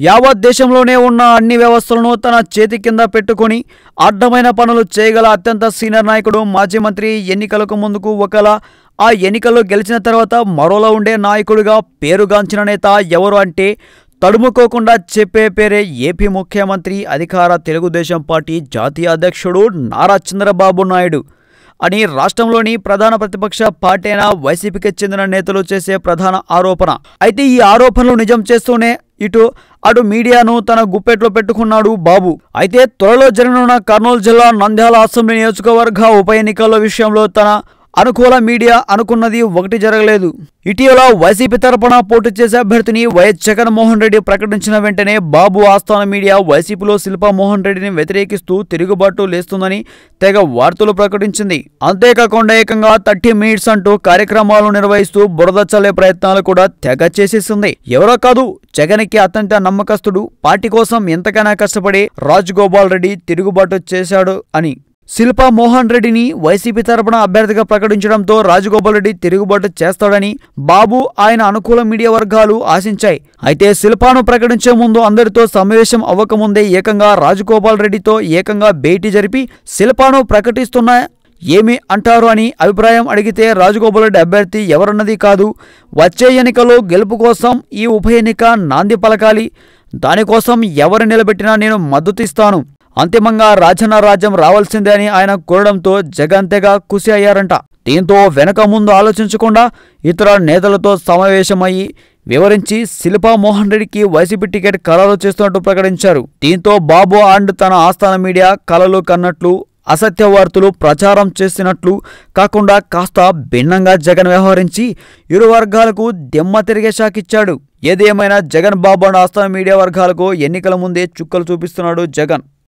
యావత్ దేశంలోనే ఉన్న అన్ని వ్యవస్థలను తన చేతి కింద పెట్టుకొని అడ్డమైన పనులు చేయగల అత్యంత సీనియర్ నాయకుడు మాజీ మంత్రి ఎన్నికలకు ముందుకు ఒకలా. ఆ ఎన్నికల్లో గెలిచిన తర్వాత మరోలా ఉండే నాయకుడిగా పేరుగాంచిన నేత ఎవరు అంటే తడుముకోకుండా చెప్పే పేరే ఏపీ ముఖ్యమంత్రి అధికార తెలుగుదేశం పార్టీ జాతీయ అధ్యక్షుడు నారా చంద్రబాబు నాయుడు అని రాష్ట్రంలోని ప్రధాన ప్రతిపక్ష పార్టీ అయిన వైసీపీకి చెందిన నేతలు చేసే ప్రధాన ఆరోపణ. అయితే ఈ ఆరోపణలు నిజం చేస్తూనే ఇటు అటు మీడియాను తన గుప్పెట్లో పెట్టుకున్నాడు బాబు. అయితే త్వరలో జరగనున్న కర్నూలు జిల్లా నంద్యాల అసెంబ్లీ నియోజకవర్గ ఉప ఎన్నికల విషయంలో తన అనుకూల మీడియా అనుకున్నది ఒకటి జరగలేదు. ఇటీవల వైసీపీ తరపున పోటీ చేసే అభ్యర్థిని వైఎస్ జగన్మోహన్ రెడ్డి ప్రకటించిన వెంటనే బాబు ఆస్థాన మీడియా వైసీపీలో శిల్పా మోహన్ రెడ్డిని వ్యతిరేకిస్తూ తిరుగుబాటు లేస్తుందని తెగ వార్తలు ప్రకటించింది. అంతేకాకుండా ఏకంగా థర్టీ మినిట్స్ అంటూ కార్యక్రమాలు నిర్వహిస్తూ బురద చల్లే ప్రయత్నాలు కూడా తెగ చేసేసింది. ఎవరో కాదు జగన్కి అత్యంత నమ్మకస్తుడు పార్టీ కోసం ఎంతకైనా కష్టపడి రాజగోపాల్ రెడ్డి తిరుగుబాటు చేశాడు అని శిల్పా మోహన్ రెడ్డిని వైసీపీ తరపున అభ్యర్థిగా ప్రకటించడంతో రాజగోపాల్ రెడ్డి తిరుగుబాటు చేస్తాడని బాబు ఆయన అనుకూల మీడియా వర్గాలు ఆశించాయి. అయితే శిల్పాను ప్రకటించే ముందు అందరితో సమావేశం అవ్వకముందే ఏకంగా రాజగోపాల్ రెడ్డితో ఏకంగా భేటీ జరిపి శిల్పాను ప్రకటిస్తున్న ఏమి అంటారు అని అభిప్రాయం అడిగితే రాజగోపాల్ రెడ్డి అభ్యర్థి ఎవరన్నది కాదు. వచ్చే ఎన్నికలో గెలుపు కోసం ఈ ఉప ఎన్నిక నాంది పలకాలి. దానికోసం ఎవరు నిలబెట్టినా నేను మద్దతు ఇస్తాను. అంతిమంగా రాజన్న రాజ్యం రావాల్సిందే అని ఆయన కోరడంతో జగన్ తెగ కుసి అయ్యారంట. దీంతో వెనక ముందు ఆలోచించకుండా ఇతర నేతలతో సమావేశమయ్యి వివరించి శిల్పా మోహన్ రెడ్డికి వైసీపీ టికెట్ ఖరారు చేస్తున్నట్టు ప్రకటించారు. దీంతో బాబు అండ్ తన ఆస్థాన మీడియా కలలు కన్నట్లు అసత్య వార్తలు ప్రచారం చేసినట్లు కాకుండా కాస్త భిన్నంగా జగన్ వ్యవహరించి ఇరు వర్గాలకు దెమ్మ తిరిగే షాకిచ్చాడు ఏదేమైనా జగన్ బాబు అండ్ ఆస్థాన మీడియా వర్గాలకు ఎన్నికల ముందే చుక్కలు చూపిస్తున్నాడు జగన్.